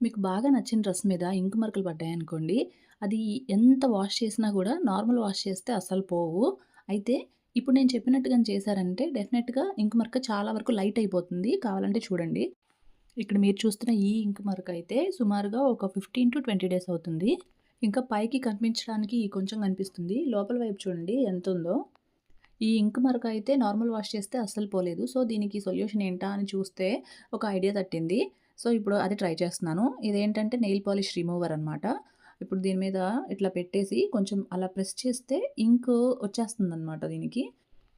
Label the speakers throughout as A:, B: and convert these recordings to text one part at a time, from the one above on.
A: మీకు బాగా నచ్చిన డ్రెస్ మీద ఇంకు మరకలు పడ్డాయనుకోండి, అది ఎంత వాష్ చేసినా కూడా నార్మల్ వాష్ చేస్తే అస్సలు పోవు. అయితే ఇప్పుడు నేను చెప్పినట్టుగా చేశారంటే డెఫినెట్‌గా ఇంకు మరక చాలా వరకు లైట్ అయిపోతుంది. కావాలంటే చూడండి. ఇక్కడ మీరు చూస్తున్న ఈ ఇంకు మరకయితే సుమారుగా ఒక 15-20 డేస్ అవుతుంది. ఇంకా పైకి కనిపించడానికి కొంచెం కనిపిస్తుంది. లోపల వైపు చూడండి ఎంత ఉందో ఈ ఇంకు మరక అయితే నార్మల్ వాష్ చేస్తే అస్సలు పోలేదు. సో, దీనికి సొల్యూషన్ ఏంటా అని చూస్తే ఒక ఐడియా తట్టింది. సో, ఇప్పుడు అది ట్రై చేస్తున్నాను. ఇదేంటంటే నెయిల్ పాలిష్ రిమూవర్ అనమాట. ఇప్పుడు దీని మీద ఇట్లా పెట్టేసి కొంచెం అలా ప్రెస్ చేస్తే ఇంకు వచ్చేస్తుందనమాట దీనికి.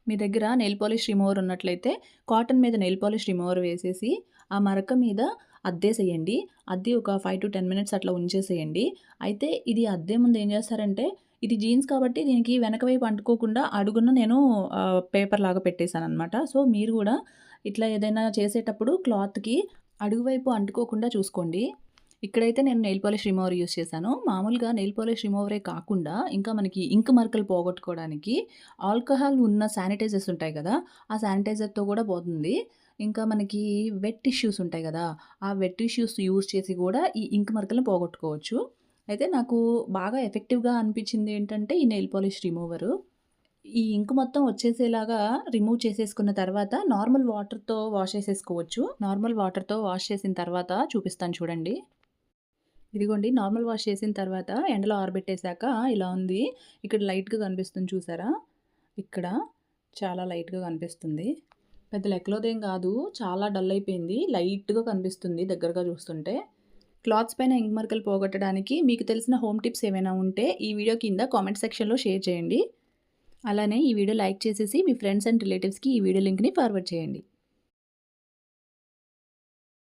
A: మీ దగ్గర నెయిల్ పాలిష్ రిమూవర్ ఉన్నట్లయితే కాటన్ మీద నెయిల్ పాలిష్ రిమూవర్ వేసేసి ఆ మరక మీద అద్దేసేయండి. అద్దె ఒక 5-10 మినిట్స్ అట్లా ఉంచేసేయండి. అయితే ఇది అద్దే ముందు ఏం చేస్తారంటే ఇది జీన్స్ కాబట్టి దీనికి వెనక వైపు అంటుకోకుండా అడుగున నేను పేపర్ లాగా పెట్టేసాననమాట. సో, మీరు కూడా ఇట్లా ఏదైనా చేసేటప్పుడు క్లాత్‌కి అడుగువైపు అంటుకోకుండా చూసుకోండి. ఇక్కడైతే నేను నెయిల్ పాలిష్ రిమూవర్ యూస్ చేశాను. మామూలుగా నెయిల్ పాలిష్ రిమూవరే కాకుండా ఇంకా మనకి ఇంక్ మరకలు పోగొట్టుకోవడానికి ఆల్కహాల్ ఉన్న శానిటైజర్స్ ఉంటాయి కదా ఆ శానిటైజర్‌తో కూడా పోతుంది. ఇంకా మనకి వెట్ టిష్యూస్ ఉంటాయి కదా ఆ వెట్ టిష్యూస్ యూజ్ చేసి కూడా ఈ ఇంక్ మరకలను పోగొట్టుకోవచ్చు. అయితే నాకు బాగా ఎఫెక్టివ్‌గా అనిపించింది ఏంటంటే ఈ నెయిల్ పాలిష్ రిమూవరు. ఈ ఇంకు మొత్తం వచ్చేసేలాగా రిమూవ్ చేసేసుకున్న తర్వాత నార్మల్ వాటర్‌తో వాష్ చేసేసుకోవచ్చు. నార్మల్ వాటర్‌తో వాష్ చేసిన తర్వాత చూపిస్తాను చూడండి. ఇదిగోండి నార్మల్ వాష్ చేసిన తర్వాత ఎండలో ఆరబెట్టేశాక ఇలా ఉంది. ఇక్కడ లైట్‌గా కనిపిస్తుంది చూసారా? ఇక్కడ చాలా లైట్‌గా కనిపిస్తుంది. పెద్ద లెక్కలోదేం కాదు చాలా డల్ అయిపోయింది. లైట్‌గా కనిపిస్తుంది దగ్గరగా చూస్తుంటే. క్లాత్స్ పైన ఇంక్ మరకలు పోగొట్టడానికి మీకు తెలిసిన హోమ్ టిప్స్ ఏమైనా ఉంటే ఈ వీడియో కింద కామెంట్ సెక్షన్‌లో షేర్ చేయండి. అలానే ఈ వీడియో లైక్ చేసేసి మీ ఫ్రెండ్స్ అండ్ రిలేటివ్స్‌కి ఈ వీడియో లింక్‌ని ఫార్వర్డ్ చేయండి.